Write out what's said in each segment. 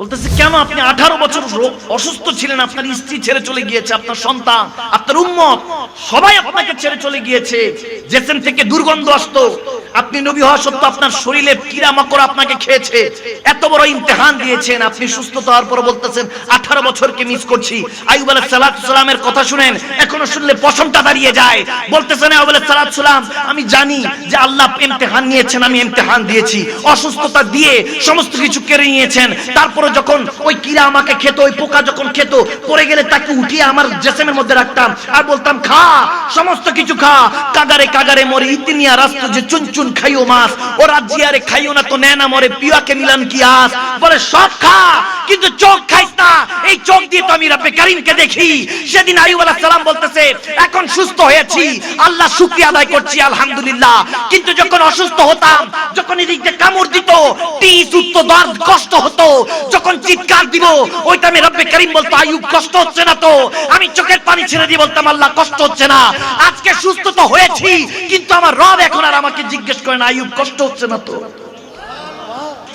বলতেছে, কেন আপনি আঠারো বছর অসুস্থ ছিলেন? আপনার স্ত্রী ছেড়ে চলে গিয়েছে, আপনার সন্তান, আপনার উম্মত, সবাই আপনাকে ছেড়ে চলে গিয়েছে। যেখান থেকে দুর্গন্ধ আসতো, আপনি নবী হওয়া সত্ত্বেও আপনার শরীরে কিরা মাকড় আপনাকে খেয়েছে। এত বড় ইমতেহান দিয়েছেন, আপনি সুস্থ হওয়ার পর বলতেছেন, আঠারো বছরকে মিস করছি। আইব আলাহ সালামের কথা শুনেন, এখনও শুনলে পশমটা দাঁড়িয়ে যায়। বলতেছেন আইব আলাহ সালাম, আমি জানি যে আল্লাহ ইমতেহান নিয়েছেন, আমি ইমতেহান দিয়েছি। অসুস্থতা দিয়ে সমস্ত কিছু কেড়ে নিয়েছেন তারপরে যখন ওই কিরা আমাকে খেত, ওই পোকা যখন খেত, পড়ে গেলে তাকে উঠিয়ে আমার জেসেমের মধ্যে রাখতাম আর বলতাম, খা, সমস্ত কিছু খা। কাগারে কাগারে মরে ইতিনিয়া রাস্ত যে চুন চুন খাইও মাছ। ও রাজিয়ারে খাইও না তো নেনা মরে, পিয়াকে মিলান কি আস? বলে, সব খা, কিন্তু চোখ খাইস না। চোখ দিয়ে তো আমি রব্বে কারিমকে দেখি। সেদিন আইয়ুব আলাইহিস সালাম বলতেছে, এখন সুস্থ হয়েছি, আল্লাহ শুকরিয়া আদায় করছি, আলহামদুলিল্লাহ। কিন্তু যখন অসুস্থ হতাম, যখন এদিক দিয়ে কামড় দিত, টিস দর্দ, কষ্ট হতো, যখন চিৎকার দিব রব্বে কারিম বলতো আইয়ুব কষ্ট হচ্ছে না তো? আমি চোখের পানি ছেড়ে দিয়ে বলতাম, আল্লাহ, কষ্ট হচ্ছে না। আজকে সুস্থ তো হয়েছি, কিন্তু আমার রব এখন আর আমাকে জিজ্ঞেস করেন আইয়ুব কষ্ট হচ্ছে না তো?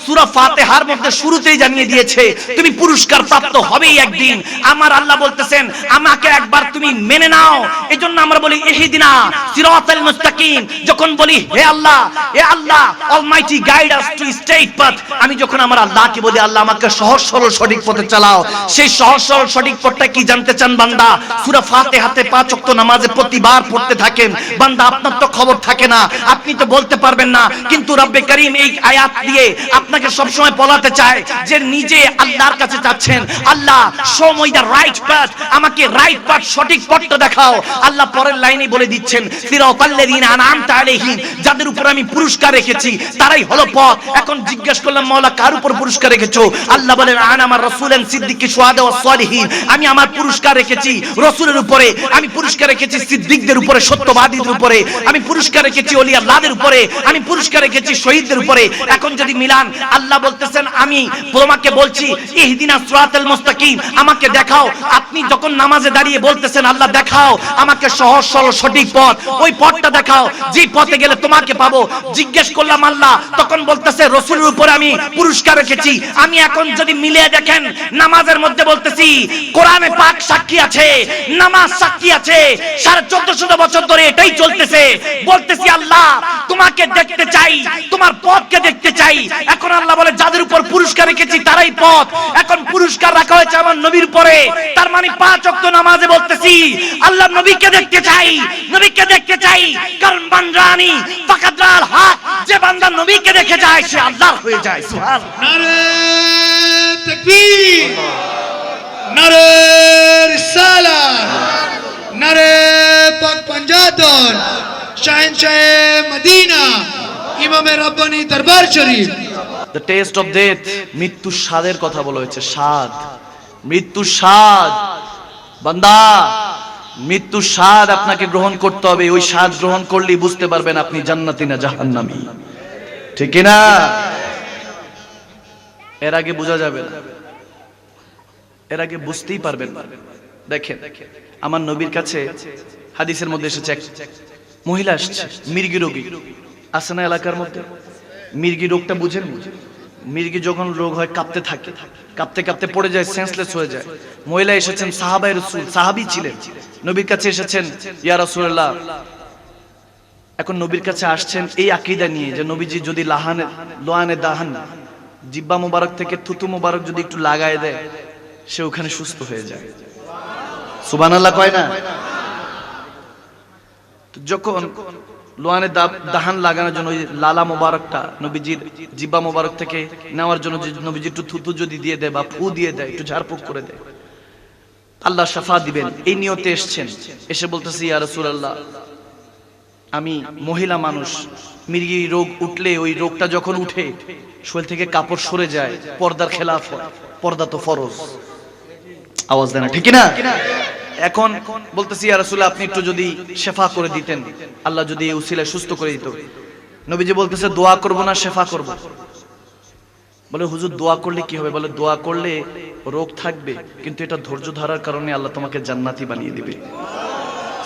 সূরা ফাতিহার মধ্যে শুরুতেই জানিয়ে দিয়েছে, তুমি পুরস্কার প্রাপ্ত হবেই একদিন। আমার আল্লাহ বলতেছেন, আমাকে একবার তুমি মেনে নাও। এজন্য আমরা বলি, ইহদিনা সিরাতাল মুস্তাকিম। যখন বলি, হে আল্লাহ হে Allah almighty guide us to straight আমি যখন আমার আল্লাহকে বলি, আল্লাহ, আমাকে সহজ, সরল, সঠিক পথে চালাও। সেই সহজ, সরল, সঠিক পথটা কি জানতে চান বান্দা? সূরা ফাতিহাতে পাঁচ ওয়াক্ত নামাজে প্রতিবার পড়তে থাকেন। বান্দা, আপনার তো খবর থাকে না। আপনি তো বলতে পারবেন না। কিন্তু রব্বে করিম এই আয়াত দিয়ে আপনাকে সবসময় বলাতে চায় যে নিজে আল্লাহর কাছে যাচ্ছেন। Allah me the right path আমাকে রাইট পাথ সঠিক পথটা দেখাও। আল্লাহ পরের লাইনে বলে দিচ্ছেন, সিরাতাল্লাযিনা আনআমতা আলাইহিম যাদের উপর আমি পুরস্কার রেখেছি, তারাই হলো পথ। এখন জিজ্ঞেস করলাম, মাওলা, কার উপর পুরস্কার রেখেছো? আল্লাহ বলেন, আন আমার রাসূলেন সিদ্দিকী শুহাদা ওয়াস সালিহিন আমি আমার পুরস্কার রেখেছি রাসূলের উপরে, আমি পুরস্কার রেখেছি সিদ্দিকদের উপরে, সত্যবাদীদের উপরে, আমি পুরস্কার রেখেছি ওলিয়া আল্লাহদের উপরে, আমি পুরস্কার রেখেছি শহীদদের উপরে। এখন যদি মিলান আল্লাহ বলতেছেন, আমি তোমাকে বলছি, ইহদিনা সিরাতাল মুস্তাকিম, আমাকে দেখাও। আপনি যখন নামাজে দাঁড়িয়ে বলতেছেন, আল্লাহ দেখাও, আমাকে সহজ, সরল, সঠিক পথ। ওই পথটা দেখাও যে পথে গেলে তোমাকে পাবো। জিজ্ঞেস করলাম, আল্লাহ, তখন বলতেছে, রসুলের উপরে আমি পুরস্কার রেখেছি। আমি এখন যদি মিলিয়ে দেখেন, নামাজের মধ্যে বলতেছি, কোরআনে পাক সাক্ষী আছে, নামাজ সাক্ষী আছে, সাড়ে চোদ্দশো বছর ধরে এটাই চলতেছে। বলতেছি, আল্লাহ, তোমাকে দেখতে চাই, তোমার পথকে দেখতে চাই। এখন আল্লাহ বলে, যাদের উপর পুরস্কার রেখেছি তারাই পথ। এখন পুরস্কার রাখা হয়েছে আমার নবীর পরে। তার মানে পাঁচ অক্ত নামাজে বলতেছি, আল্লাহ নবীকে দেখতে চাই, নবীকে দেখতে চাই। কারণ বান্দানি ফাকাদাল হক যে বান্দা নবীকে দেখে যায়, সে আল্লাহর হয়ে যায়, সুবহানাল্লাহ। নারে তকবীর, নারে রিসালাত, নারে পাক পাঞ্জাতন শাহেনশাহ মদিনা, ইমামে রব্বানি দরবার শরীফ। দ্য টেস্ট অফ ডেথ মৃত্যুর স্বাদের কথা বলা হয়েছে, স্বাদ। মৃত্যুর স্বাদ। বান্দা মৃত্যুর স্বাদ আপনাকে গ্রহণ করতে হবে। ওই স্বাদ গ্রহণ করলেই বুঝতে পারবেন আপনি জান্নাতি না জাহান্নামী। ঠিক না? এর আগে বোঝা যাবে না। এর আগে বুঝতেই পারবেন দেখেন, আমার নবীর কাছে হাদিসের মধ্যে এসেছে মহিলা আসছে, মির্গি রোগী। আছে না এলাকার মধ্যে? মির্গি রোগটা বুঝেন মির্গি যখন রোগ হয়, কাঁপতে থাকে। কাঁপতে কাঁপতে পড়ে যায় সেন্সলেস হয়ে যায়। মহিলা এসেছেন সাহাবাই রসুল, সাহাবি ছিলেন। নবীর কাছে এসেছেন, ইয়া রাসূলুল্লাহ। এখন নবীর কাছে আসছেন এই আকিদা নিয়ে যে নবীজি যদি লাহানে, লোয়ানে দাহান, জিব্বা মোবারক থেকে থুতু মোবারক যদি একটু লাগায় দেয়, সে ওখানে সুস্থ হয়ে যায়। সুবহানাল্লাহ কয় না? যখন লোয়ানে দাহান লাগানোর জন্য লালা মোবারকটা, নবীজির জিব্বা মোবারক থেকে নেওয়ার জন্য নবীজি একটু থুতু যদি দিয়ে দেয় বা ফু দিয়ে দেয়, একটু ঝাড়ফুঁক করে দেয়। আল্লাহ শাফা দিবেন, এই নিয়তে এসছেন। এসে বলতেছি, ইয়া রাসূলুল্লাহ, আমি মহিলা মানুষ, মির্গি রোগ উঠলে ওই রোগটা যখন উঠে, শরীর থেকে কাপড় সরে যায়, পর্দার খেলাফ পর্দা তো ফরজ। আওয়াজ দেয় না, ঠিক না এখন বলতেছি, ইয়া রাসূল আপনি একটু যদি শেফা করে দিতেন, আল্লাহ যদি এই উসিলায় সুস্থ করে দিত। নবীজি বলতেছে, দোয়া করব না, শেফা করব। বলে, হুজুর, দোয়া করলে কি হবে? বলে, দোয়া করলে রোগ থাকবে, কিন্তু এটা ধৈর্য ধরার কারণে আল্লাহ তোমাকে জান্নাতি বানিয়ে দিবে।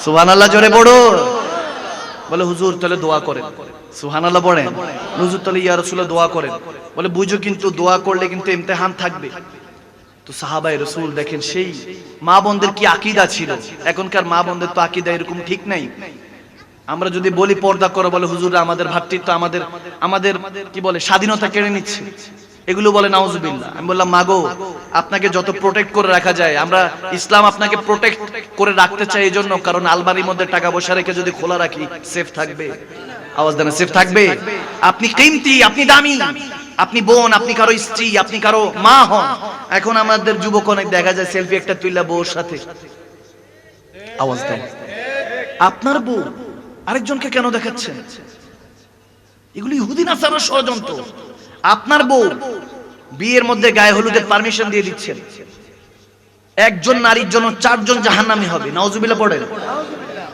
সুবহানাল্লাহ, জোরে বড় বলে, হুজুর, তাহলে দোয়া করেন। সুহানাল্লাহ পড়েন হুজুর, তাহলে ইয়া রাসূলুল্লাহ, দোয়া করেন। বলে, বুঝো কিন্তু, দোয়া করলে কিন্তু ইমতিহান থাকবে। তো সাহাবাই রসুল দেখেন সেই মা বোনদের কি আকিদা ছিল? এখনকার মা বোনদের তো আকিদা এরকম ঠিক নাই। আমরা যদি বলি পর্দা করো বলে, হুজুররা আমাদের ভাতৃত্ব, আমাদের আমাদের, কি বলে, স্বাধীনতা কেড়ে নিচ্ছে। এগুলো বলে, নাউজুবিল্লাহ। আমি বললাম, মাগো, আপনাকে যত প্রোটেক্ট করে রাখা যায়, আমরা ইসলাম আপনাকে প্রোটেক্ট করে রাখতে চাই এই জন্য কারণ আলমারির মধ্যে টাকা পয়সা রেখে যদি খোলা রাখি সেফ থাকবে। আওয়াজ দেন সেফ থাকবে? আপনি কিমতি, আপনি দামি। আপনি বোন, আপনি কারও স্ত্রী, আপনি কারও মা হন। এখন আমাদের যুবক অনেক দেখা যায় সেলফি একটা তুইলা বউর সাথে। আওয়াজ দেন। আপনার বউ আরেকজনকে কেন দেখাচ্ছেন? এগুলি ইহুদি নাসারার ষড়যন্ত্র? আপনার বউ বিয়ের মধ্যে গায়ে হলুদের পারমিশন দিয়ে দিচ্ছেন। একজন নারীর জন্য চারজন জাহান্নামী হবে। নওজুবিল্লাহ পড়েন।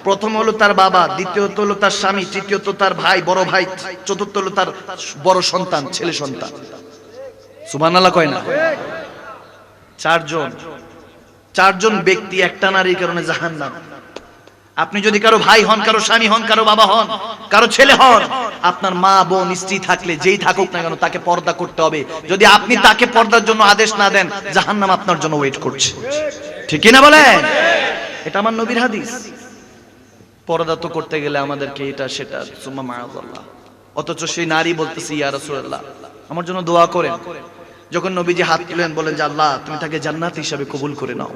প্রথম হলো তার বাবা, দ্বিতীয়ত হলো তার স্বামী, তৃতীয়ত তার ভাই, বড় ভাই, চতুর্থ হলো তার বড় সন্তান, ছেলে সন্তান। সুবহানাল্লাহ কয় না? চারজন। চারজন ব্যক্তি, একটা নারীর কারণে জাহান্নাম। আপনি যদি কারও ভাই হন, কারও স্বামী হন, কারও বাবা হন, কারও ছেলে হন, আপনার মা, বোন, স্ত্রী থাকলে, যেই থাকুক না কেন, তাকে পর্দা করতে হবে। যদি আপনি তাকে পর্দার জন্য আদেশ না দেন, জাহান্নাম আপনার জন্য ওয়েট করছে। ঠিক না বলেন? এটা আমার নবীর হাদিস। পর্দা তো করতে গেলে আমাদেরকে এটা, সেটা, সুম্মা মায়াজাল্লাহ অথচ সেই নারী বলতেছি, ইয়া রাসূলুল্লাহ, আমার জন্য দোয়া করেন। যখন নবীজি হাত তুলেন, বলেন যে, আল্লাহ, তুমি তাকে জান্নাত হিসাবে কবুল করে নাও।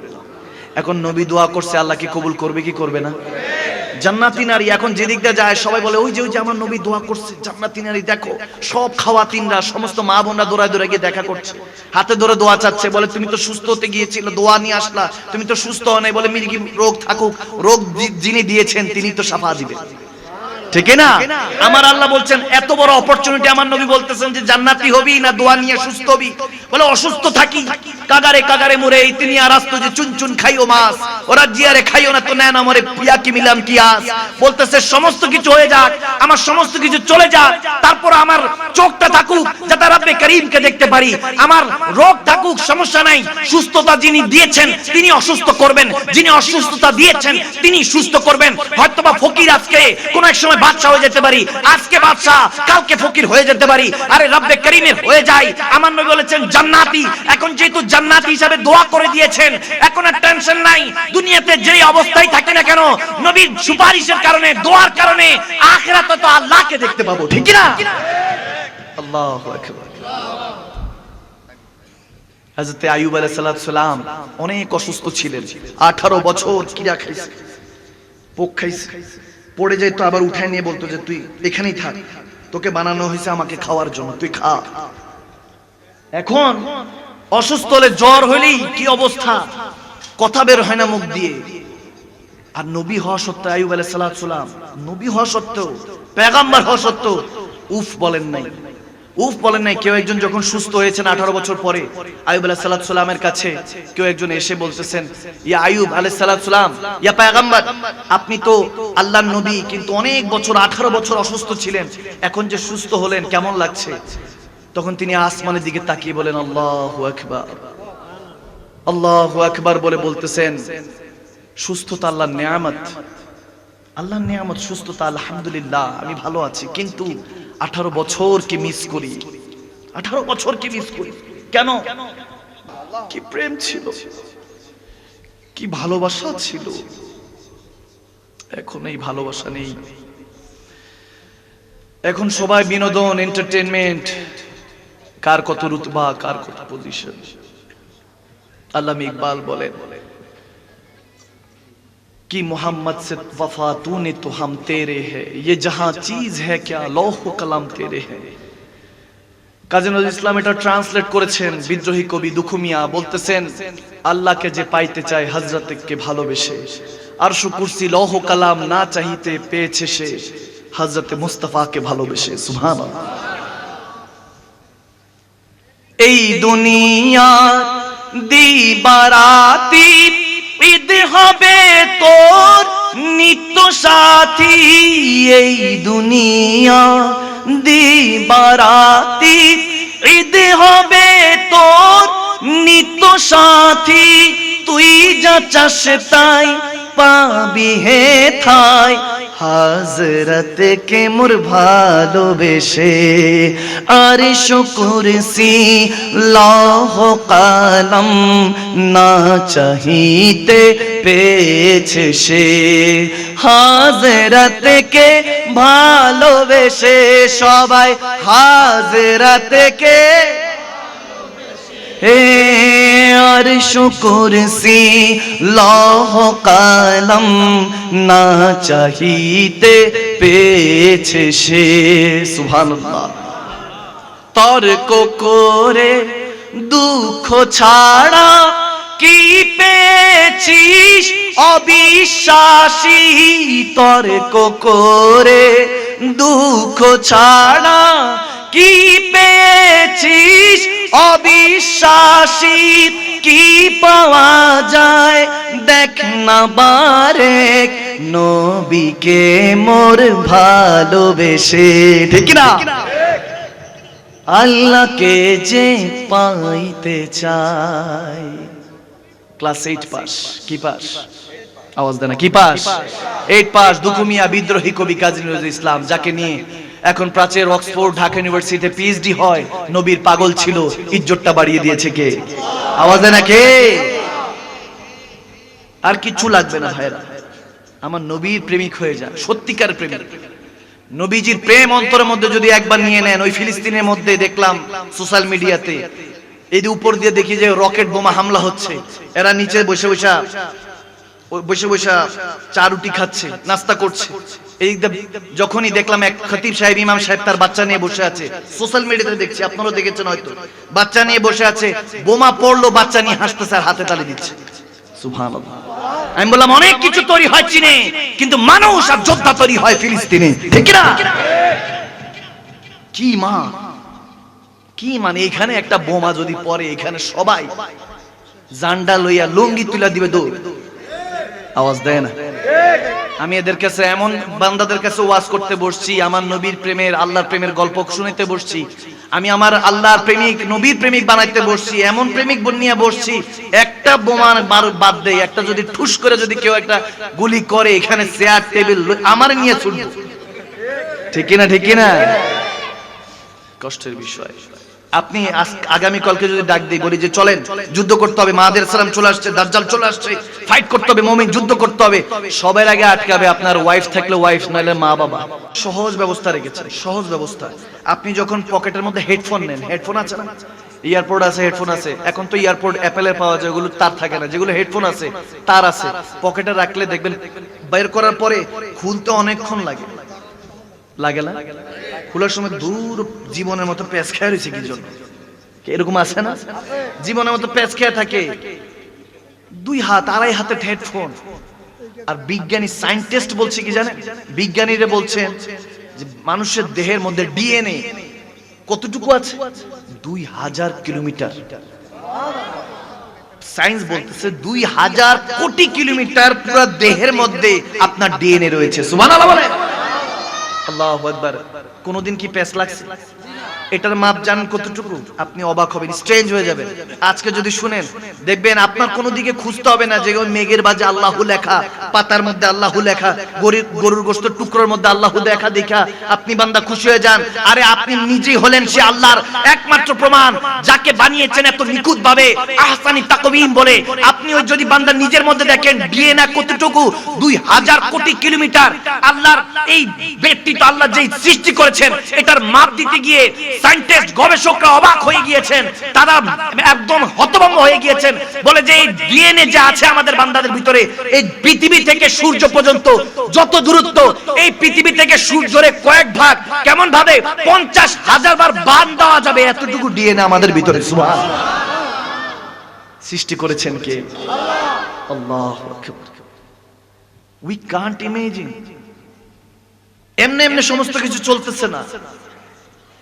এখন নবী দোয়া করছে, আল্লাহ কি কবুল করবে, কি করবে না? জান্নাতি নারী এখন যেদিক দিয়ে যায়, সবাই বলে, ওই যে ওই যে আমার নবী দোয়া করছে, জান্নাতি নারী, দেখো, সব খাওয়া তিনরা সমস্ত মা বোনরা দৌড়ায় দৌড়ায় গিয়ে দেখা করছে। হাতে ধরে দোয়া চাচ্ছে, বলে, তুমি তো সুস্থ হতে গিয়েছিল, দোয়া নিয়ে আসলা, তুমি তো সুস্থ হও নাই, বলে, মির্গি রোগ থাকুক, রোগ যিনি দিয়েছেন, তিনি তো সাফা দিবেন। ঠিক না? আমার আল্লাহ বলছেন, এত বড় অপরচুনিটি আমার নবী বলতেছেন যে জান্নাতি হবি না দোয়া নিয়ে সুস্থ হবি? বলে, অসুস্থ থাকি। কাগারে কাগারে মরে এই তিনি আর আসতো যে চুন চুন খাইও মাছ। ওরা জিয়ারে খাইও না তো নেন আমারে পিয়া কি মিলাম কি আস? বলতেছে, সমস্ত কিছু হয়ে যাক, আমার সমস্ত কিছু চলে যাক। তারপর আমার চোখটা থাকুক, যাতে রাব্বে করিমকে দেখতে পারি। আমার রোগ থাকুক, সমস্যা নাই। সুস্থতা যিনি দিয়েছেন, তিনি অসুস্থ করবেন। যিনি অসুস্থতা দিয়েছেন, তিনি সুস্থ করবেন। হয়তোবা ফকির আজকে কোন এক সময় বাদশা হয়ে যেতে পারি, আজকে বাদশা কালকে ফকির হয়ে যেতে পারি। আরে রাব্বে করিমের হয়ে যায় আমার নবী বলেছেন, জান্নাতি। এখন যেহেতু জান্নাতি হিসাবে দোয়া করে দিয়েছেন, এখন আর টেনশন নাই। দুনিয়াতে যেই অবস্থায় থাকে না কেন, নবীর সুপারিশের কারণে, দোয়ার কারণে, আখিরাতে তো আল্লাহকে দেখতে পাবো। ঠিক না আল্লাহু আকবার। আইয়ুব আলাইহিস সালাম অনেক অসুস্থ ছিলেন। 18 বছর কিরা খাইছে, পোক খাইছে। পড়ে যেত আবার উঠায় নিয়ে বলতো যে তুই এখানেই থাক, তোকে বানানো হয়েছে আমাকে খাওয়ার জন্য, তুই খা। এখন অসুস্থ হলে জ্বর হইলেই কি অবস্থা? কথা বের হয় না মুখ দিয়ে। আর নবী হওয়া সত্ত্বেও, আইয়ুব আলাইহিস সালাম, নবী হওয়া সত্ত্বেও, পেগাম্বার হওয়া সত্ত্বেও উফ বলেন নাই। উফ, বলেন নাই, কেউ একজন যখন সুস্থ হয়েছেন আঠারো বছর পরে, আয়ুব আলাহ সালামের কাছে কেউ একজন এসে বলতেছেন, ইয়া আয়ুব আলাহ সালাম, ইয়া পায়গাম্বার, আপনি তো আল্লাহর নবী, কিন্তু অনেক বছর, আঠারো বছর অসুস্থ ছিলেন, এখন যে সুস্থ হলেন, কেমন লাগছে? তখন তিনি আসমানের দিকে তাকিয়ে বলেন, আল্লাহ আকবার। আল্লাহ আকবার বলে বলতেছেন, সুস্থতা আল্লাহর নিয়ামত। আল্লাহর নিয়ামত, সুস্থতা, আলহামদুলিল্লাহ, আমি ভালো আছি, কিন্তু আঠারো বছর কি মিস করি? আঠারো বছর কি মিস করি? কেন? কি প্রেম ছিল? কি ভালোবাসা ছিল? এখন এই ভালোবাসা নেই। এখন সবাই বিনোদন এন্টারটেনমেন্ট কার কত রুতবা, কার কত পজিশন আল্লাহ ইকবাল বলেন कि मोहम्मद से वफा तूने तो हम तेरे है ये जहां चीज है क्या লৌহ কলম তেরে है কাজী নজরুল ইসলাম এটা ট্রান্সলেট করেছেন বিদ্রোহী কবি দুখুমিয়া বলতেছেন আল্লাহকে যে পাইতে চায় হজরতকে ভালোবেসে আরশু কুরসি লৌহ কালাম না চাহিতে পেয়েছে সে হজরতে মুস্তাফাকে ভালোবেসে সুবহানাল্লাহ এই দুনিয়া দিবারাতি ঈদ হবে তোর নিত্য সাথী এই দুনিয়া দিবারাতি। ঈদ হবে তোর নিত্য সাথী, তুই যা চাস তাই পাবি হে থাই। হাজরত কে মোর ভালোবেসে। আর শুকুরসি লহ কালম না চাহিতে পেয়েছে সে। হাজরত কে ভালোবেসে সবাই হাজরত কে হে আর শুকুর সি লহ কালম না চাহিতে পেয়েছে সে সুভান তর্ক করে দুঃখ ছাড়া কি পেয়েছিস? অবিশ্বাসী তর্ক করে, দুঃখ ছাড়া কি পেয়েছিস? অবিশ্বাসী কি পাওয়া যায়? দেখ না বারেক, নবীকে মোর ভালোবেসে। ঠিক না আল্লাহকে যে পাইতে চাই ক্লাস এইট পাস কি পাস আওয়াজ দেনা কি পাস এইট পাস দুকুমিয়া বিদ্রোহী কবি কাজী নজরুল ইসলাম যাকে নিয়ে এখন প্রাচ্যের অক্সফোর্ড ঢাকা ইউনিভার্সিটিতে পিএইচডি হয় নবীর পাগল ছিল ইজ্জতটা বাড়িয়ে দিয়েছে কে? আওয়াজ দেনা কে? আর কিচ্ছু লাগবে না ভাইরা। আমার নবীর প্রেমিক হয়ে যান সত্যিকার প্রেমিক। নবীজির প্রেম অন্তরের মধ্যে যদি একবার নিয়ে নেন ওই ফিলিস্তিনের মধ্যে দেখলাম সোশ্যাল মিডিয়াতে এই উপর দিয়ে দেখি যে রকেট বোমা হামলা হচ্ছে, এরা নিচে বসে বসে বসে বসে চা রুটি খাচ্ছে, নাস্তা করছে। এই যখনই দেখলাম এক খতিব সাহেব, ইমাম সাহেব তার বাচ্চা নিয়ে বসে আছে, সোশ্যাল মিডিয়াতে দেখছি, আপনারাও দেখেছেন হয়তো। বাচ্চা নিয়ে বসে আছে, বোমা পড়ল, বাচ্চা নিয়ে হাসতেছে আর হাতে তালি দিচ্ছে। আমি বললাম, অনেক কিছু তৈরি হয় চীনে, কিন্তু মানুষ আর যোদ্ধা তৈরি হয় ফিলিস্তিনে। ঠিক না কি মা? কি মানে? এখানে একটা বোমা যদি পড়ে, এখানে সবাই জান্ডা লইয়া লুঙ্গি তুলা দিবে দৌড়। আওয়াজ দেয় না? আমি এদের কাছে এমন বান্দাদের কাছে ওয়াজ করতে বসছি, আমার নবীর প্রেমের, আল্লাহর প্রেমের গল্প শুনতে বসছি। আমি আমার আল্লাহর প্রেমিক, নবীর প্রেমিক বানাইতে বসছি, এমন প্রেমিক নিয়ে বসছি, একটা বোমা বাদ দেয় একটা যদি ঠুস করে যদি কেউ একটা গুলি করে, এখানে চেয়ার টেবিল আমার নিয়ে ছুটবে। ঠিক না ঠিক না কষ্টের বিষয়। আপনি আজ- আগামীকালকে যদি ডাক দিই, বলি যে চলেন, যুদ্ধ করতে হবে মাহাদের সালাম চলে আসছে, দাজ্জাল চলে আসছে ফাইট করতে হবে, মমিন যুদ্ধ করতে হবে। সবার আগে আটকাবে আপনার ওয়াইফ থাকলে ওয়াইফ নইলে মা বাবা। সহজ ব্যবস্থা রেখেছেন সহজ ব্যবস্থা। আপনি যখন পকেটের মধ্যে হেডফোন নেন হেডফোন আছে না? ইয়ারপোর্ট আছে হেডফোন আছে। এখন তো ইয়ারপোর্ট অ্যাপেলের পাওয়া যায়, ওগুলো তার থাকে না। যেগুলো হেডফোন আছে, তার আছে। পকেটে রাখলে দেখবেন, বের করার পরে খুলতে অনেকক্ষণ লাগে। লাগে না? খোলার সময় দূর জীবনের মতো খেয়ে রয়েছে কি জন্য? এরকম আছে না? জীবনের মতো খেয়ে থাকে। দুই হাত, আড়াই হাতে হেডফোন আর বিজ্ঞানী বলছে কি বিজ্ঞানীরা বলছেন যে মানুষের দেহের মধ্যে ডিএনএ কতটুকু আছে? দুই হাজার কিলোমিটার। সায়েন্স বলতেছে দুই হাজার কোটি কিলোমিটার পুরো দেহের মধ্যে আপনার ডিএনএ রয়েছে। সুবহানাল্লাহ আল্লাহু আকবার। কোনোদিন কি প্যাস লাগছে? এটার মাপ জানেন কতটুকু? আপনি অবাক হবেন স্ট্রেঞ্জ হয়ে যাবেন। আজকে যদি শুনেন, দেখবেন আপনার কোনো দিকে খুঁজতে হবে না যে মেঘের বাজে আল্লাহু লেখা, পাতার মধ্যে আল্লাহু লেখা, গরিব, গরুর গোস্ত টুকরোর মধ্যে আল্লাহু দেখা দেখা। আপনি বান্দা খুশি হয়ে যান। আরে আপনি নিজেই হলেন সে আল্লাহর একমাত্র প্রমাণ, যাকে বানিয়েছেন এত নিখুঁত ভাবে আহসানি তাকবীম বলে। আপনি ওই যদি বান্দা নিজের মধ্যে দেখেন, ডিএনএ কতটুকু? দুই হাজার কোটি কিলোমিটার। আল্লাহর এই ব্যক্তিত্ব আল্লাহ যেই সৃষ্টি করেছেন, এটার মাপ দিতে গিয়ে সায়েন্টিস্ট গবেষকরা অবাক হয়ে গিয়েছেন। তারা একদম হতভম্ব হয়ে গিয়েছেন। বলে যে এই ডিএনএ যে আছে আমাদের বান্দাদের ভিতরে, এই পৃথিবী থেকে সূর্য পর্যন্ত যত দূরত্ব, এই পৃথিবী থেকে সূর্যের কয়েক ভাগ কেমন ভাবে পঞ্চাশ হাজার বার বাদ দেওয়া যাবে, এতটুকু ডিএনএ আমাদের ভিতরে সৃষ্টি করেছেন কে? আল্লাহ উই কান্ট ইমেজিন এমনি এমনি সমস্ত কিছু চলতেছে না।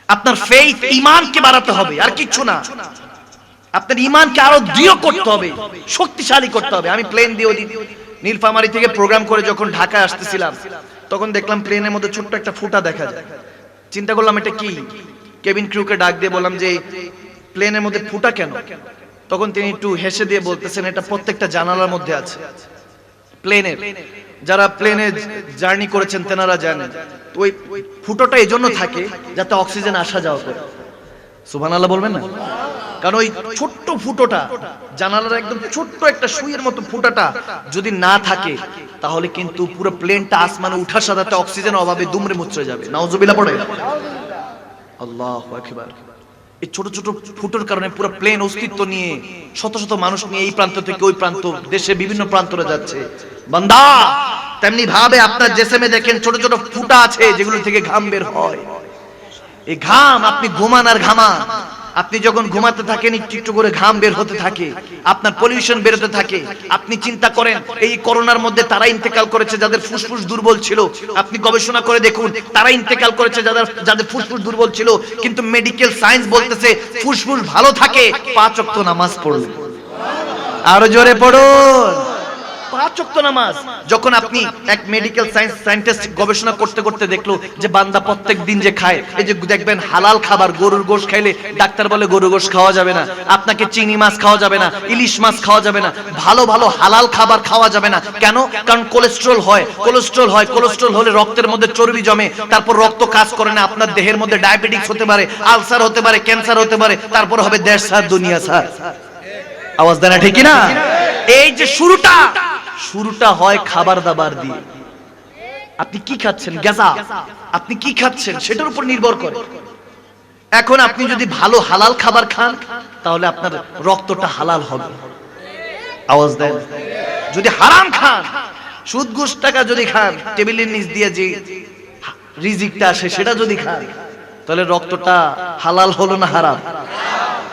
আপনার ফেইথ ইমানকে বাড়াতে হবে, আর কিচ্ছু না। আপনার ইমানকে আরও দৃঢ় করতে হবে, শক্তিশালী করতে হবে। আমি প্লেন দিয়ে নীলফামারি থেকে প্রোগ্রাম করে যখন ঢাকায় আসতেছিলাম, তখন দেখলাম প্লেনের মধ্যে ছোট্ট একটা ফুটা দেখা যায়। চিন্তা করলাম, এটা কি? কেবিন ক্রুকে ডাক দিয়ে বললাম যে প্লেনের মধ্যে ফুটা কেন? তখন তিনি একটু হেসে দিয়ে বলতেছেন, এটা প্রত্যেকটা জানালার মধ্যে আছে। প্লেনের যারা প্লেনে জার্নি করেছেন, তেনারা জানেন তো ওই ফুটোটা এই জন্য থাকে যাতে অক্সিজেন আসা যাওয়া করে। সুবহানাল্লাহ বলবেন না? কারণ ওই ছোট্ট ফুটোটা, জানালার একদম ছোট্ট একটা সুইয়ের মতো ফুটাটা যদি না থাকে, তাহলে কিন্তু পুরো প্লেনটা আসমানে উঠার সাথে অক্সিজেন অভাবে দুমড়ে মুচড়ে যাবে। নাউজুবিল্লাহ পড়ে। আল্লাহু আকবার। এই ছোট ছোট ফুটোর কারণে পুরো প্লেন অস্তিত্ব নিয়ে শত শত মানুষ নিয়ে এই প্রান্ত থেকে ওই প্রান্ত দেশে বিভিন্ন প্রান্তরে যাচ্ছে। বান্দা, তেমনি ভাবে আপনার জেসেমে দেখেন ছোট ছোট ফুটা আছে যেগুলো থেকে ঘাম বের হয়। এই ঘাম আপনি ঘুমান আর ঘামান। আপনি যখন ঘুমাতে থাকেন, একটু একটু করে ঘাম বের হতে থাকে। আপনার পলিউশন বেরোতে থাকে। আপনি চিন্তা করেন, এই করোনার মধ্যে তারা ইন্তেকাল করেছে যাদের ফুসফুস দুর্বল ছিল। আপনি গবেষণা করে দেখুন, তারা ইন্তেকাল করেছে যাদের যাদের ফুসফুস দুর্বল ছিল। কিন্তু মেডিকেল সায়েন্স বলতেছে, ফুসফুস ভালো থাকে, পাঁচ ওয়াক্ত নামাজ পড়লে। আরও জোরে পড়ুন। পাঁচ নামাজ। যখন আপনি এক মেডিকেল সায়েন্স সায়েন্টিস্ট গবেষণা করতে করতে দেখল যে বান্দা প্রত্যেক দিন যে খায়, এই যে দেখবেন হালাল খাবার, গরুর গোশ খাইলে ডাক্তার বলে গরুর গোশ খাওয়া যাবে না। আপনাকে মাছ খাওয়া যাবে না, ইলিশ মাছ খাওয়া যাবে না, ভালো ভালো হালাল খাবার খাওয়া যাবে না। কেন? কারণ কোলেস্ট্রল হয় কোলেস্ট্রল হয় কোলেস্ট্রল হলে রক্তের মধ্যে চর্বি জমে, তারপর রক্ত কাজ করে না, আপনার দেহের মধ্যে ডায়াবেটিক্স হতে পারে আলসার হতে পারে ক্যান্সার হতে পারে, তারপর হবে দেশ সার দুনিয়া সার আওয়াজ দেয় না ঠিক না এই যে শুরুটা শুরুটা হয় খাবার দাবার দিয়ে। আপনি কি খাচ্ছেন? গেজা আপনি কি খাচ্ছেন? সেটার উপর নির্ভর করে। এখন আপনি যদি ভালো হালাল খাবার খান, তাহলে আপনার রক্তটা হালাল হবে। আওয়াজ দেন। যদি হারাম খান, সুদ ঘুষ টাকা যদি খান, টেবিলের নিচ দিয়ে যে রিজিকটা আসে, সেটা যদি খান, তাহলে রক্তটা হালাল হলো না হারাম?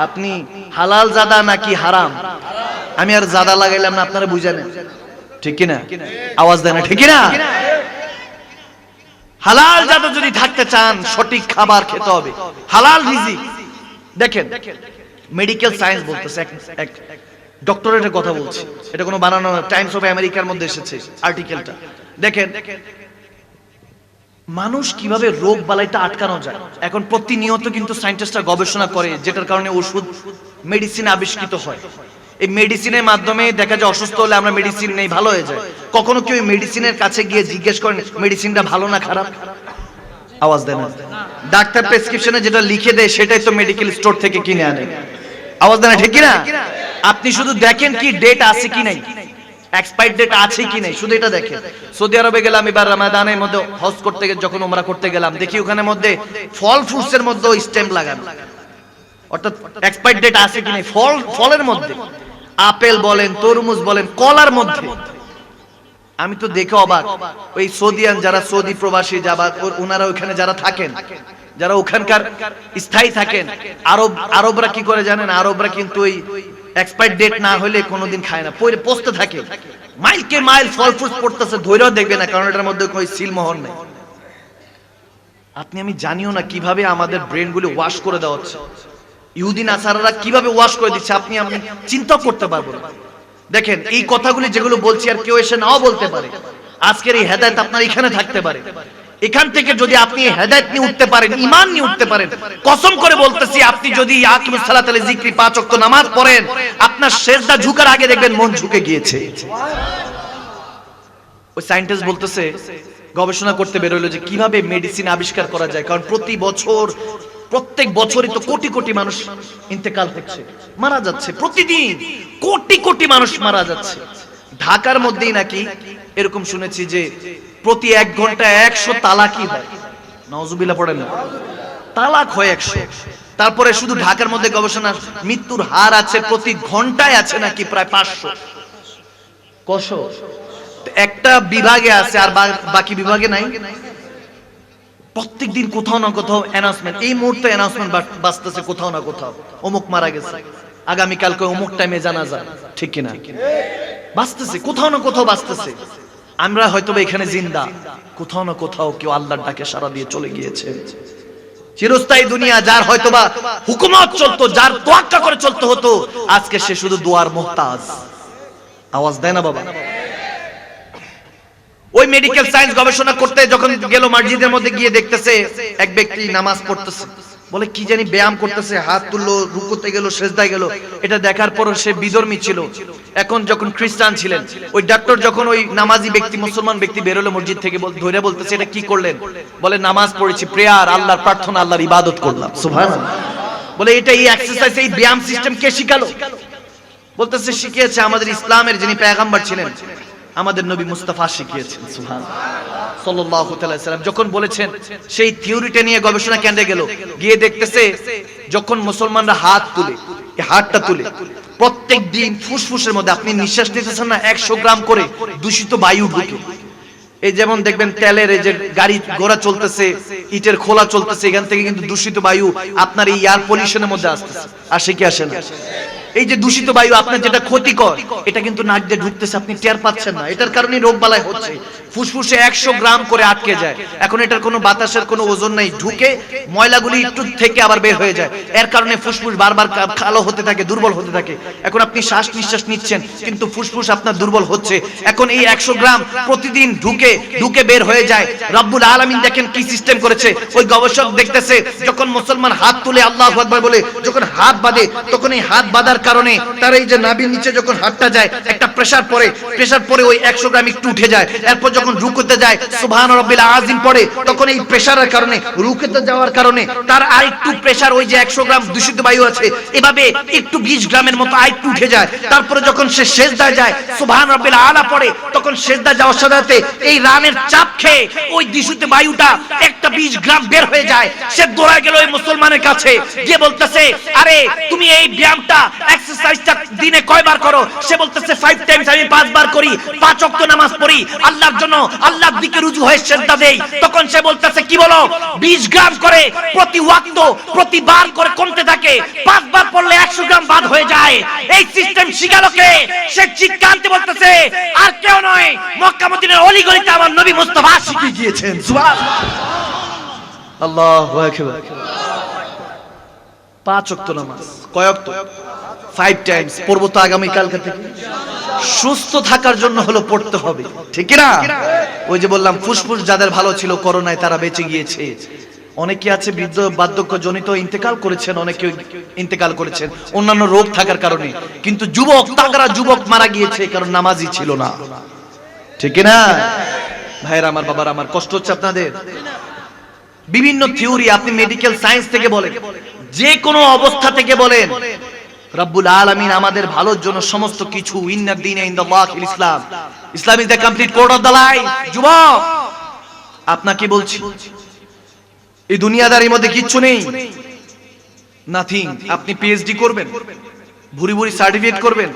আপনি হালাল জাদা নাকি হারাম? আমি আর জাদা লাগাইলাম না, আপনারা বুঝে নেন ঠিক কিনা আওয়াজ দেয় না ঠিক কিনা হালাল জাদা যদি থাকতে চান সঠিক খাবার খেতে হবে। হালাল রিজিক। দেখেন মেডিকেল সায়েন্স বলতেছে এক এক ডক্টরেটের কথা বলছি। এটা কোনো বানানো টাইমস অফ আমেরিকার মধ্যে এসেছে আর্টিকেলটা দেখেন মানুষ কীভাবে রোগ বালাইটা আটকানো যায়? এখন প্রতিনিয়ত কিন্তু সায়েন্টিস্টরা গবেষণা করে যেটার কারণে ওষুধ মেডিসিন আবিষ্কৃত হয়। এই মেডিসিনের মাধ্যমে দেখা যায় অসুস্থ হলে আমরা মেডিসিন নেই, ভালো হয়ে যায়। কখনো কেউ মেডিসিনের কাছে গিয়ে জিজ্ঞেস করেন মেডিসিনটা ভালো না খারাপ? আওয়াজ দেন। ডাক্তার প্রেসক্রিপশনে যেটা লিখে দেয়, সেটাই তো মেডিকেল স্টোর থেকে কিনে আনে। আওয়াজ দেন, ঠিক না আপনি শুধু দেখেন কি ডেট আছে কি নাই এক্সপায়ার ডেট আছে কি নাই, শুধু এটা দেখেন। সৌদি আরবে গেলাম, এবার রামাদানের মধ্যে হজ করতে গে- যখন ওমরা করতে গেলাম, দেখি ওখানে মধ্যে ফল ফ্রুটস এর মধ্যে স্ট্যাম্প লাগানো। অর্থাৎ এক্সপায়ার ডেট আছে কি নাই, ফল ফলের মধ্যে। আপেল বলেন, তরমুজ বলেন, কলার মধ্যে। আমি তো দেখে অবাক। ওই সৌদিয়ান যারা সৌদি প্রবাসী যাবা ওনারা ওখানে যারা থাকেন, যারা ওখানকার স্থায়ী থাকেন, আরব আরবরা কি করে জানেন? আরবরা কিন্তু ওই এক্সপায়ার ডেট না হলে কোনোদিন খায় না। পরে পচতে থাকে। মাইলকে মাইল ফল ফ্রুট পড়তেছে ধৈর্য দেখবে না, কারণ এটার মধ্যে কোনো সিলমোহর নেই। আপনি আমি জানিও না কীভাবে আমাদের ব্রেনগুলো ওয়াশ করে দেওয়া হচ্ছে। ইহুদিন আসারারা কীভাবে ওয়াশ করে দিচ্ছে আপনি আমি চিন্তা করতে পারব না। দেখেন, এই কথাগুলি যেগুলো বলছি আর কেউ এসে নাও বলতে পারে। আজকের এই হেদায়েত আপনার এখানে থাকতে পারে। এখান থেকে যদি আপনি হেদায়েত নিয়ে উঠতে পারেন, ঈমান নিয়ে উঠতে পারেন, কসম করে বলতেছি, আপনি যদি নামাজ পড়েন, আপনার শেষদা ঝুকার আগে দেখবেন মন ঝুঁকে গিয়েছে। ওই সায়েন্টিস্ট বলতেছে, গবেষণা করতে বেরোলো যে কীভাবে মেডিসিন আবিষ্কার করা যায়, কারণ প্রতি বছর প্রত্যেক বছরই তো কোটি কোটি মানুষ ইন্তেকাল হচ্ছে মারা যাচ্ছে। প্রতিদিন কোটি কোটি মানুষ মারা যাচ্ছে। ঢাকার মধ্যেই নাকি এরকম শুনেছি যে প্রতি এক ঘণ্টা একশো তালাকি হয়। নওজুবিল্লাহ পড়েন না। তালাক হয় একশো। তারপরে শুধু ঢাকার মধ্যে গবেষণা মৃত্যুর হার আছে প্রতি ঘন্টায় আছে নাকি প্রায় পাঁচশো? কশো। একটা বিভাগে আছে আর বাকি বিভাগে নাই। প্রত্যেকদিন কোথাও না কোথাও অ্যানাউন্সমেন্ট এই মুহূর্তে অ্যানাউন্সমেন্ট বাঁচতেছে কোথাও না কোথাও। অমুক মারা গেছে। আগামী কালকে অমুক টাইমে জানা যায় ঠিক কিনা? বাঁচতেছে কোথাও না কোথাও বাঁচতেছে আমরা হয়তো এখানে জিন্দা। কোথাও না কোথাও কেউ আল্লাহর ডাকে সারা দিয়ে চলে গিয়েছে। চিরস্থায়ী দুনিয়া, যার হয়তোবা হুকুমত চলতো, যার তোয়াক্কা করে চলতে হতো, আজকে সে শুধু দোয়ার মোহতাজ। আওয়াজ দেয় না বাবা? ওই মেডিকেল সায়েন্স গবেষণা করতে যখন গেল মসজিদের মধ্যে গিয়ে দেখতেছে এক ব্যক্তি নামাজ পড়তেছে। বলে কি জানি ব্যায়াম করতেছে হাত তুললো রুকুতে গেল সেজদায় গেল। এটা দেখার পর সে বিধর্মী ছিল। এখন যখন খ্রিস্টান ছিলেন ওই ডাক্তার যখন ওই নামাজি ব্যক্তি মুসলমান ব্যক্তি বেরোলো মসজিদ থেকে বল- ধরে বলতেছে এটা কি করলেন? বলে নামাজ পড়েছি প্রেয়ার আল্লাহর প্রার্থনা আল্লাহর ইবাদত করলাম। সুবহানাল্লাহ। বলে এটা এই এক্সারসাইজ এই ব্যায়াম সিস্টেম কে শিখালো? বলতেছে শিখিয়েছে আমাদের ইসলামের যিনি পেগাম্বার ছিলেন আমাদের নবী মুস্তাফা শিখিয়েছেন সুহান সাল্লাম যখন বলেছেন, সেই থিওরিটা নিয়ে গবেষণা কেন্দ্রে গেল, গিয়ে দেখতেছে যখন মুসলমানরা হাত তুলে হাতটা তুলে, প্রত্যেক দিন ফুসফুসের মধ্যে, আপনি নিঃশ্বাস নিতেছেন না, একশো গ্রাম করে দূষিত বায়ু ঢুকে। এই যেমন দেখবেন তেলের এই যে গাড়ি ঘোড়া চলতেছে, ইটের খোলা চলতেছে, এখান থেকে কিন্তু দূষিত বায়ু আপনার এই এয়ার পলিউশনের মধ্যে আসতেছে। আসে কি আসে না? এই যে দূষিত বায়ু, আপনার যেটা ক্ষতিকর, এটা কিন্তু নাক দিয়ে ঢুকতেছে, আপনি টের পাচ্ছেন না। এটার কারণে রোগ বালাই হচ্ছে। ফুসফুসে একশো গ্রাম করে আটকে যায়। এখন এটার কোনো বাতাসের কোনো ওজন নাই, ঢুকে ময়লাগুলি একটু থেকে আবার বের হয়ে যায়। এর কারণে ফুসফুস বারবার কালো হতে থাকে, দুর্বল হতে থাকে। এখন আপনি শ্বাস নিঃশ্বাস নিচ্ছেন, কিন্তু ফুসফুস আপনার দুর্বল হচ্ছে। এখন এই একশো গ্রাম প্রতিদিন ঢুকে ঢুকে বের হয়ে যায়। রব্বুল আলামিন দেখেন কি সিস্টেম করেছে। ওই গবেষক দেখতেছে, যখন মুসলমান হাত তুলে আল্লাহ বলে, যখন হাত বাঁধে তখন এই হাত বাঁধার কারণে তার এই যে নাবির নিচে যখন হাতটা যায় একটা প্রেসার পড়ে প্রেসার পরে ওই একশো গ্রাম একটু উঠে যায়। এরপর যখন রুকুতে যায় সুবহান রব্বিল আজিম পড়ে, তখন এই প্রেসারের কারণে, রুকুতে যাওয়ার কারণে তার আর একটু প্রেসার ওই যে একশো গ্রাম দূষিত বায়ু আছে, এভাবে একটু বিশ গ্রামের মতো আর একটু উঠে যায়। তারপরে যখন সে শেষদায় যায় সুবহান রব্বিল আলা পড়ে, তখন শেষদা যাওয়ার সাথে এই রানের চাপ খেয়ে ওই দূষিত বায়ুটা একটা বিশ গ্রাম বের হয়ে যায়। সে দৌড়ায় গেল ওই মুসলমানের কাছে, গিয়ে বলতেছে, আরে, তুমি এই ব্যায়ামটা এক্সারসাইজটা দিনে কয়বার করো? সে বলতেছে ফাইভ টাইমস আমি পাঁচবার করি, পাঁচ ওয়াক্ত নামাজ পড়ি। আল্লাহর জন্য আল্লাহর দিকে রুজু হয়ে সেজদা দেই। তখন সে বলতেছে, কি বলো? 20 গ্রাম করে প্রতি ওয়াক্ত, প্রতিবার করে কমতে থাকে। পাঁচবার পড়লে 100 গ্রাম বাদ হয়ে যায়। এই সিস্টেম শিখালো কে সে চিৎকারতে বলতেছে, আর কেউ নয়। মক্কা মদিনার আমার নবী মুস্তাফা শিখিয়ে গিয়েছেন সুবহানাল্লাহ পাঁচ ওয়াক্ত নামাজ। কয় ফাইভ টাইমস পড়ব তো আগামী কালকে থেকে। সুস্থ থাকার জন্য হলো পড়তে হবে। ঠিক না ওই যে বললাম, ফুসফুস যাদের ভালো ছিল করোনায় তারা বেঁচে গিয়েছে। অনেকে আছে বৃদ্ধ বার্ধক্য জনিত ইন্তেকাল করেছেন, অনেকে ইন্তেকাল করেছেন। অন্যান্য রোগ থাকার কারণে। কিন্তু যুবক তাগরা যুবক মারা গিয়েছে, কারণ নামাজি ছিল না। ঠিক না ভাইরা আমার বাবার আমার কষ্ট হচ্ছে আপনাদের। বিভিন্ন থিওরি আপনি মেডিকেল সায়েন্স থেকে বলেন। যে কোনো অবস্থা থেকে বলেন। রব্বুল আলামিন আমাদের ভালোর জন্য সমস্ত কিছু Islam Islam. Is the complete code of the life যুবক, আপনাকে বলছি, এই দুনিয়াদারির মধ্যে কিচ্ছু নেই। নাথিং আপনি পিএইচডি করবেন, ভুরি ভুরি সার্টিফিকেট করবেন।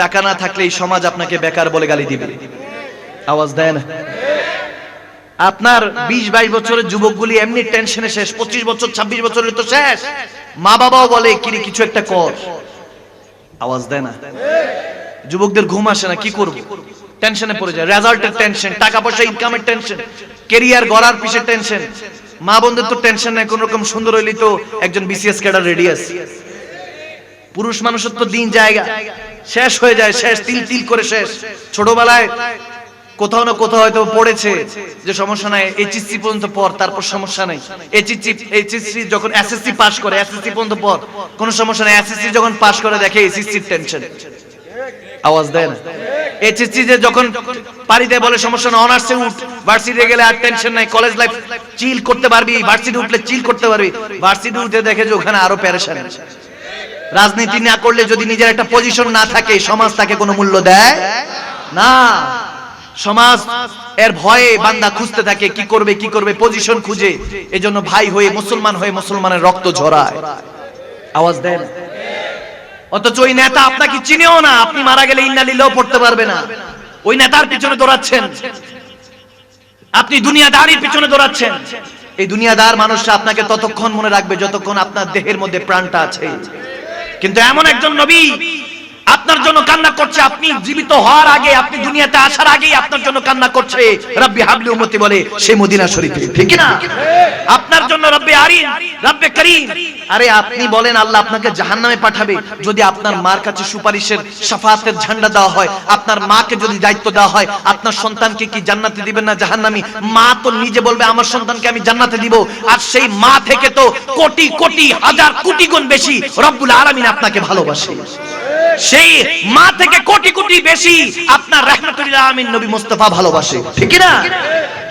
টাকা না থাকলে এই সমাজ আপনাকে বেকার বলে গালি দিবে। আওয়াজ দেয় না? আপনার বিশ বাইশ বছরের যুবকগুলি এমনি টেনশনে শেষ, পঁচিশ বছর, ছাব্বিশ বছরের তো শেষ। মা বাবাও বলে, কিরে, কিছু একটা কর। আওয়াজ দেয় না। যুবকদের ঘুম আসে না, কি করব? টেনশনে পড়ে যায় রেজাল্টের টেনশন টাকা পয়সা ইনকামের টেনশন কেরিয়ার গড়ার পিছের টেনশন মা বোনদের তো টেনশন নাই, কোন রকম সুন্দর হইলি তো একজন বিসিএস ক্যাডার রেডি আছে। পুরুষ মানুষের তো দিন জায়গা, শেষ হয়ে যায়, শেষ তিল তিল করে শেষ। ছোটবেলায় কোথাও না কোথাও হয়তো পড়েছে যে সমস্যা নাই এইচএসসি পর্যন্ত পর তারপর সমস্যা নাই। এইচএসসি এইচএসসি যখন এসএসসি পাস করে এসএসসি পর্যন্ত পর কোনো সমস্যা নাই। এসএসসি যখন পাস করে, দেখে এসএসসির টেনশন আওয়াজ দেন এইচএসসি যে যখন পারি দেয় বলে সমস্যা না অনার্সে উঠ। ভার্সিটিতে গেলে আর টেনশন নাই। কলেজ লাইফ চিল করতে পারবি। ভার্সিটি উঠলে চিল করতে পারবি। ভার্সিটি উঠে দেখে যে ওখানে আরও প্যারেশান রাজনীতি না করলে যদি নিজের একটা পজিশন না থাকে, সমাজ তাকে কোনো মূল্য দেয় না। সমাজ, এর ভয়ে বান্দা খুঁজতে থাকে, কি করবে কি করবে পজিশন খুঁজে। এজন্য ভাই হয়ে, মুসলমান হয়ে মুসলমানের রক্ত ঝরায়। আওয়াজ দেন। অথচ ওই নেতা আপনাকে চিনেও না, আপনি মারা গেলে ইন্নালিলেও পড়তে পারবে না। ওই নেতার পিছনে দৌড়াচ্ছেন। আপনি দুনিয়াদারির পিছনে দৌড়াচ্ছেন। এই দুনিয়াদার মানুষরা আপনাকে ততক্ষণ মনে রাখবে, যতক্ষণ আপনার দেহের মধ্যে প্রাণটা আছে। কিন্তু এমন একজন নবী আপনার জন্য কান্না করছে, আপনি জীবিত হওয়ার আগে, আপনি দুনিয়াতে আসার আগেই আপনার জন্য কান্না করছে। রব্বি হাবলি উম্মতি বলে সেই মদিনা শরীফে। ঠিক না আপনার জন্য রব্বে আরিন, রব্বে করিম। আরে আপনি বলেন, আল্লাহ আপনাকে জাহান্নামে পাঠাবে। যদি আপনার মার কাছে সুপারিশের সাফাতের ঝান্ডা দেওয়া হয়, আপনার মাকে যদি দায়িত্ব দেওয়া হয়, আপনার সন্তানকে কি জান্নাতে দিবেন না জাহান্নামী? মা তো নিজে বলবে, আমার সন্তানকে আমি জান্নাতে দিব। আর সেই মা থেকে তো কোটি কোটি, হাজার কোটি গুণ বেশি রব্বুল আলামিন আপনাকে ভালোবাসে। সেই মা থেকে কোটি কোটি বেশি আপনার রহমতুল্লাহ আমিন নবী মুস্তাফা ভালোবাসে। ঠিক না